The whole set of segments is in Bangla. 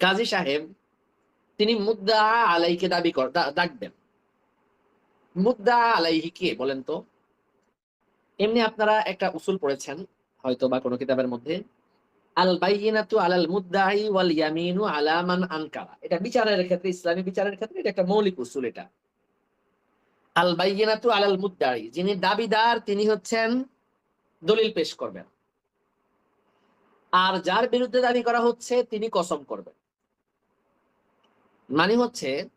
কাজী সাহেব, তিনি মুদ্দা আলাইকে দাবি কর ডাকবেন। মুদ্দা আলাইহি কে বলেন তো? এমনি আপনারা একটা উসুল পড়েছেন, হয়তো বা কোনো কিতাবের মধ্যে। আল বাইয়িনাতু আলাল মুদ্দাই ওয়াল ইয়ামিনু আলা মান আনকারা। এটা বিচারের ক্ষেত্রে, ইসলামী বিচারের ক্ষেত্রে এটা একটা মৌলিক উসুল এটা। আল বাইয়িনাতু আলাল মুদ্দাই, যিনি দাবিদার, তিনি হচ্ছেন দলিল পেশ করবেন। আর যার বিরুদ্ধে দাবি করা হচ্ছে, তিনি কসম করবেন। মানে হচ্ছে,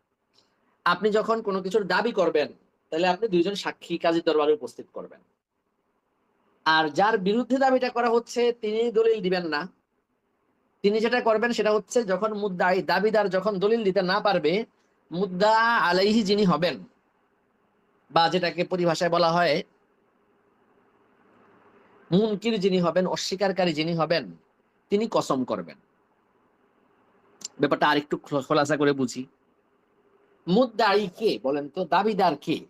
আপনি যখন কোনো কিছুর দাবি করবেন, তাহলে আপনি দুইজন সাক্ষী কাজী দরবারে উপস্থিত করবেন। আর যার বিরুদ্ধে দাবিটা করা হচ্ছে, তিনি দলিল দিবেন না। তিনি যেটা করবেন, সেটা হচ্ছে যখন মুদ্দাই দাবিদার যখন দলিল দিতে না পারবে মুদ্দা আলাইহি যিনি হবেন, বা যেটাকে পরিভাষায় বলা হয়, মুনকির যিনি হবেন, অস্বীকারী যিনি হবেন, তিনি কসম করবেন। ব্যাপারটা আরেকটু খোলা- খোলাসা করে বুঝি। মুদ্দাই কে বলেন তো? দাবিদার কে?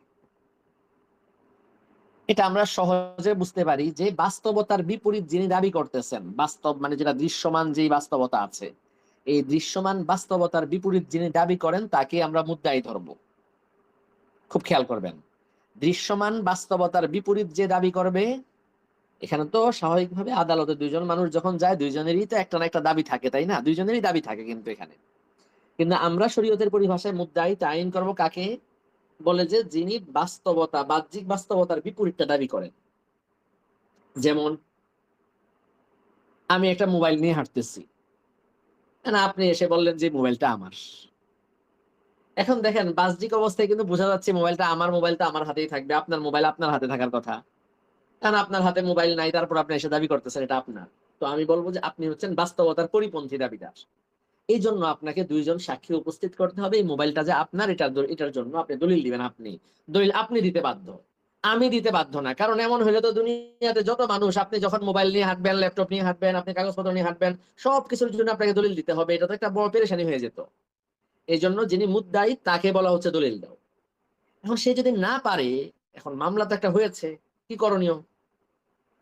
এটা আমরা সহজে বুঝতে পারি যে বাস্তবতার বিপরীত যিনি দাবি করতেছেন, বাস্তব মানে যেটা দৃশ্যমান যেই বাস্তবতা আছে, এই দৃশ্যমান বাস্তবতার বিপরীত যিনি দাবি করেন তাকে আমরা মুদ্দাই ধরব। খুব খেয়াল করবেন। দৃশ্যমান বাস্তবতার বিপরীত যে দাবি করবে এখানে তো স্বাভাবিকভাবে আদালতে দুইজন মানুষ যখন যায়, দুইজনেরই তো একটা না একটা দাবি থাকে, তাই না? দুইজনেরই দাবি থাকে কিন্তু এখানে। কিন্তু আমরা শরীয়তের পরিভাষায় মুদ্দাই তাইন করব কাকে বলে যে, যিনি বাস্তবতা, বাহ্যিক বাস্তবতার বিপরীতটা দাবি করেন। যেমন, আমি একটা মোবাইল নিয়ে হাঁটতেছি। না, আপনি এসে বললেন যে, মোবাইলটা আমার। এখন দেখেন, বাহ্যিক অবস্থায় কিন্তু বোঝা যাচ্ছে মোবাইলটা আমার মোবাইলটা আমার হাতেই থাকবে, আপনার মোবাইল আপনার হাতে থাকার কথা। কারণ আপনার হাতে মোবাইল নাই? তারপর আপনি এসে দাবি করতেছেন, এটা আপনার। তো আমি বলব যে আপনি হচ্ছেন বাস্তবতার পরিপন্থী দাবিদার। এই জন্য আপনাকে দুইজন সাক্ষী উপস্থিত করতে হবে। এই মোবাইলটা যে আপনার, এটার এটার জন্য আপনি দলিল দিবেন আপনি। দলিল আপনি দিতে বাধ্য। আমি দিতে বাধ্য না। কারণ এমন হলে তো দুনিয়াতে যত মানুষ, আপনি যখন মোবাইল নিয়ে হাঁটবেন ল্যাপটপ নিয়ে হাঁটবেন, আপনি কাগজপত্র নিয়ে হাঁটবেন সব কিছুর জন্য আপনাকে দলিল দিতে হবে। এটা তো একটা বড় পেরেশানি হয়ে যেত। এই জন্য যিনি মুদ্দাই, তাকে বলা হচ্ছে দলিল দাও। এখন সে যদি না পারে, এখন মামলা তো একটা হয়েছে। কি করণীয়?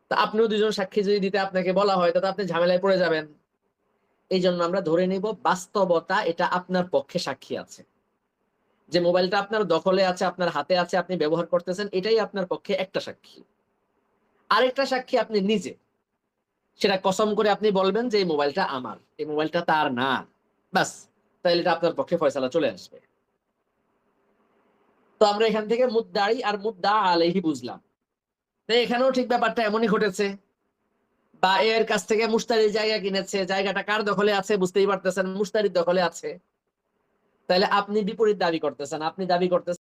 তা আপনিও দুজন সাক্ষী যদি দিতে আপনাকে বলা হয়, তাতে আপনি ঝামেলায় পড়ে যাবেন। এই জন্য আমরা ধরে নিব, বাস্তবতা এটা আপনার পক্ষে সাক্ষী আছে। যে মোবাইলটা আপনার দখলে আছে, আপনার হাতে আছে, আপনি ব্যবহার করতেছেন, এটাই আপনার পক্ষে একটা সাক্ষী। আরেকটা সাক্ষী আপনি নিজে। সেটা কসম করে আপনি বলবেন যে, এই মোবাইলটা আমার, এই মোবাইলটা তার না। বাস তাহলে এটা আপনার পক্ষে ফয়সালা চলে আসবে। তো আমরা এখান থেকে মুদ্দাই আর মুদ্দা আলেহি বুঝলাম। তো এখানেও ঠিক ব্যাপারটা এমনই ঘটেছে। বা এর কাছ থেকে মুস্তারির জায়গা কিনেছে, জায়গাটা কার দখলে আছে বুঝতেই পারতেছেন মুস্তারির দখলে আছে। তাহলে আপনি বিপরীত দাবি করতেছেন, আপনি দাবি করতেছেন